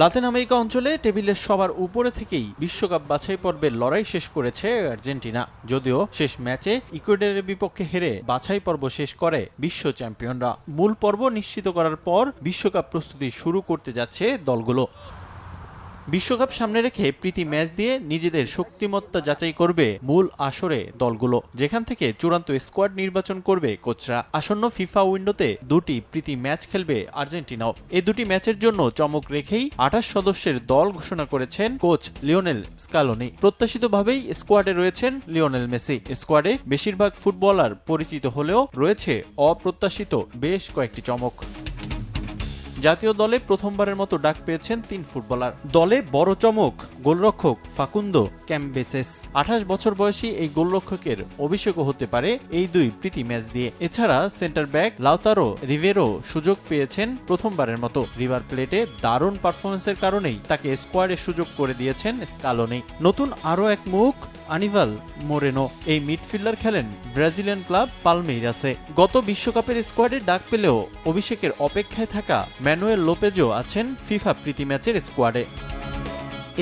Latin America অঞ্চলে টেবিলের সবার উপরে থেকেই বিশ্বকাপ বাছাই পর্বের লড়াই শেষ করেছে আর্জেন্টিনা। যদিও শেষ ম্যাচে ইকুয়েডরের বিপক্ষে হেরে বাছাই পর্ব শেষ করে বিশ্ব চ্যাম্পিয়নরা। মূল পর্ব নিশ্চিত করার পর বিশ্বকাপ প্রস্তুতি শুরু করতে যাচ্ছে দলগুলো। বিশ্বকাপ সামনে রেখে প্রীতি ম্যাচ দিয়ে নিজেদের শক্তিমত্তা যাচাই করবে মূল আসরে দলগুলো। যেখান থেকে চূড়ান্ত স্কোয়াড নির্বাচন করবে কোচরা। আসন্ন ফিফা উইন্ডোতে দুটি প্রীতি ম্যাচ খেলবে আর্জেন্টিনাও। এই দুটি ম্যাচের জন্য চমক রেখেই আঠাশ সদস্যের দল ঘোষণা করেছেন কোচ লিওনেল স্কালোনি। প্রত্যাশিতভাবেই স্কোয়াডে রয়েছেন লিওনেল মেসি। স্কোয়াডে বেশিরভাগ ফুটবলার পরিচিত হলেও রয়েছে অপ্রত্যাশিত বেশ কয়েকটি চমক। জাতীয় দলে প্রথমবারের মতো ডাক পেয়েছেন তিন ফুটবলার। দলে বড় চমক গোলরক্ষক ফাকুন্দো। ক্যাম্বেসেস। আঠাশ বছর বয়সী এই গোলরক্ষকের অভিষেকও হতে পারে এই দুই প্রীতি ম্যাচ দিয়ে। এছাড়া সেন্টার ব্যাক লাউতারো রিভেরো সুযোগ পেয়েছেন প্রথমবারের মতো। রিভার প্লেটে দারুণ পারফরমেন্সের কারণেই তাকে স্কোয়াডে সুযোগ করে দিয়েছেন স্কালোনি নতুন আরও এক মুখ আনিভাল মোরেনো। এই মিডফিল্ডার খেলেন ব্রাজিলিয়ান ক্লাব পালমেইরাসে গত বিশ্বকাপের স্কোয়াডে ডাক পেলেও অভিষেকের অপেক্ষায় থাকা ম্যানুয়েল লোপেজও আছেন ফিফা প্রীতি ম্যাচের স্কোয়াডে।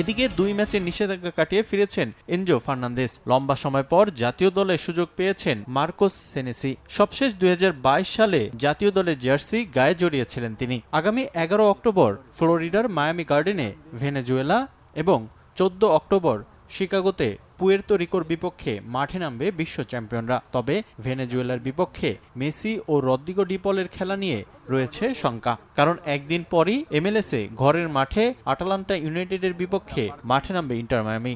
এদিকে দুই ম্যাচের নিষেধাজ্ঞা কাটিয়ে ফিরেছেন এনজো ফার্নান্দেস লম্বা সময় পর জাতীয় দলে সুযোগ পেয়েছেন মার্কোস সেনেসি। সবশেষ দুই হাজার বাইশ সালে জাতীয় দলের জার্সি গায়ে জড়িয়েছিলেন তিনি। আগামী এগারো অক্টোবর ফ্লোরিডার মায়ামি গার্ডেনে ভেনেজুয়েলা এবং চোদ্দ অক্টোবর শিকাগোতে পুয়ের্তো রিকোর বিপক্ষে মাঠে নামবে বিশ্ব চ্যাম্পিয়নরা। তবে ভেনেজুয়েলার বিপক্ষে মেসি ও রদ্রিগো ডিপলের খেলা নিয়ে রয়েছে শঙ্কা। কারণ একদিন পরই এমএলএসে ঘরের মাঠে আটালান্টা ইউনাইটেডের বিপক্ষে মাঠে নামবে ইন্টার মায়ামি।